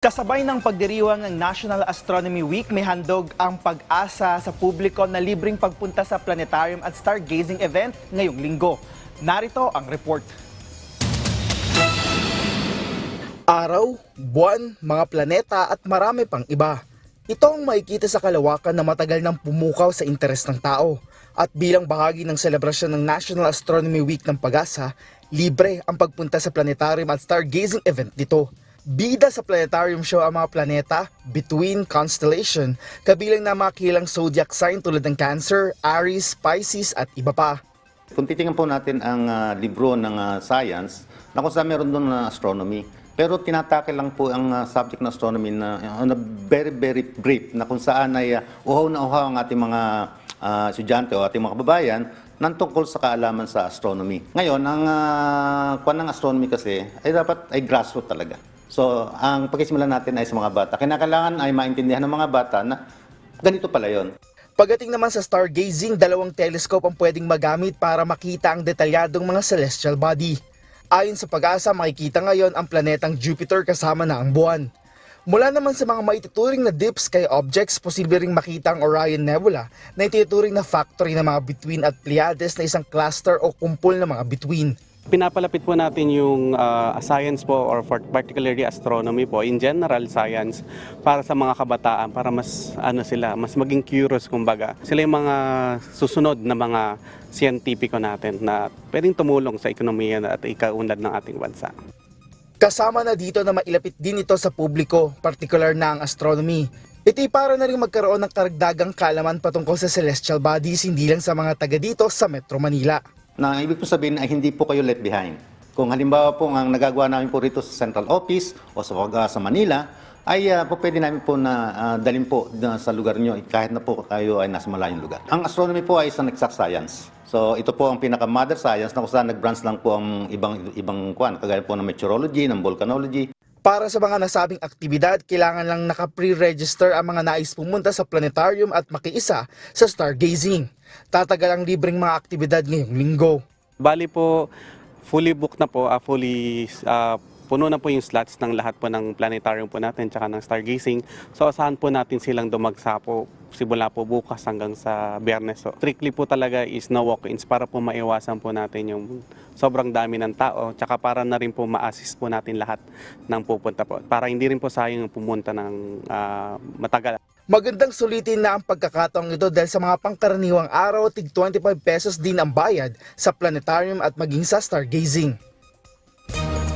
Kasabay ng pagdiriwang ng National Astronomy Week, may handog ang pag-asa sa publiko na libreng pagpunta sa planetarium at stargazing event ngayong linggo. Narito ang report. Araw, buwan, mga planeta at marami pang iba. Ito ang makikita sa kalawakan na matagal nang pumukaw sa interes ng tao. At bilang bahagi ng selebrasyon ng National Astronomy Week ng pag-asa, libre ang pagpunta sa planetarium at stargazing event nito. Bida sa planetarium show ang mga planeta, between constellation, kabilang na mga kilang zodiac sign tulad ng Cancer, Aries, Pisces at iba pa. Kung titingnan po natin ang ah, libro ng ah, science, na kung saan meron doon na astronomy. Pero tinatake lang po ang ah, subject ng astronomy na on a very, very brief, na kung saan ay ah, uhaw na uhaw ang ating mga ah, estudyante o ating mga kababayan ng tungkol sa kaalaman sa astronomy. Ngayon, ang uh, kwan ng astronomy kasi ay dapat ay grassroots talaga. So, ang pagkisimulan natin ay sa mga bata. Kinakailangan ay maintindihan ng mga bata na ganito pala yon. Pagdating naman sa stargazing, dalawang telescope ang pwedeng magamit para makita ang detalyadong mga celestial body. Ayon sa pag-asa, makikita ngayon ang planetang Jupiter kasama na ang buwan. Mula naman sa mga maituturing na deep sky objects, posible ring makita ang Orion Nebula na itinuturing na factory ng mga bituin at Pleiades na isang cluster o kumpol ng mga bituin. Pinapalapit po natin yung ah, science po or for particularly astronomy po in general science para sa mga kabataan para mas ano sila mas maging curious kumbaga. Sila yung mga susunod na mga siyentipiko natin na pwedeng tumulong sa ekonomiya at ikaunlad ng ating bansa. Kasama na dito na mailapit din ito sa publiko, particular na ang astronomy. Ito'y para na rin magkaroon ng karagdagang kalaman patungkol sa celestial bodies hindi lang sa mga taga dito sa Metro Manila. Na ibig po sabihin ay hindi po kayo left behind. Kung halimbawa po ang nagagawa namin po rito sa central office o sa, uh, sa Manila, ay uh, po pwede namin po na uh, dalhin po na sa lugar nyo kahit na po kayo ay nasa malayong lugar. Ang astronomy po ay isang exact science. So ito po ang pinaka-mother science na kung saan nag-branch lang po ang ibang ibang kwan, kagaya po ng meteorology, ng volcanology, Para sa mga nasabing aktibidad, kailangan lang naka-pre-register ang mga nais pumunta sa planetarium at makiisa sa stargazing. Tatagal ang libreng mga aktibidad ngayong linggo. Bali po fully booked na po, ah, fully ah, puno na po yung slots ng lahat po ng planetarium po natin tsaka ng stargazing. So asahan po natin silang dumagsa po simula po bukas hanggang sa biyernes. So, strictly po talaga is no walk-ins para po maiwasan po natin yung sobrang dami ng tao tsaka para na rin po ma-assist po natin lahat ng pupunta po. Para hindi rin po sayang yung pumunta ng ah, matagal. Magandang sulitin na ang pagkakataong ito dahil sa mga pangkaraniwang araw, tig 25 pesos din ang bayad sa planetarium at maging sa stargazing.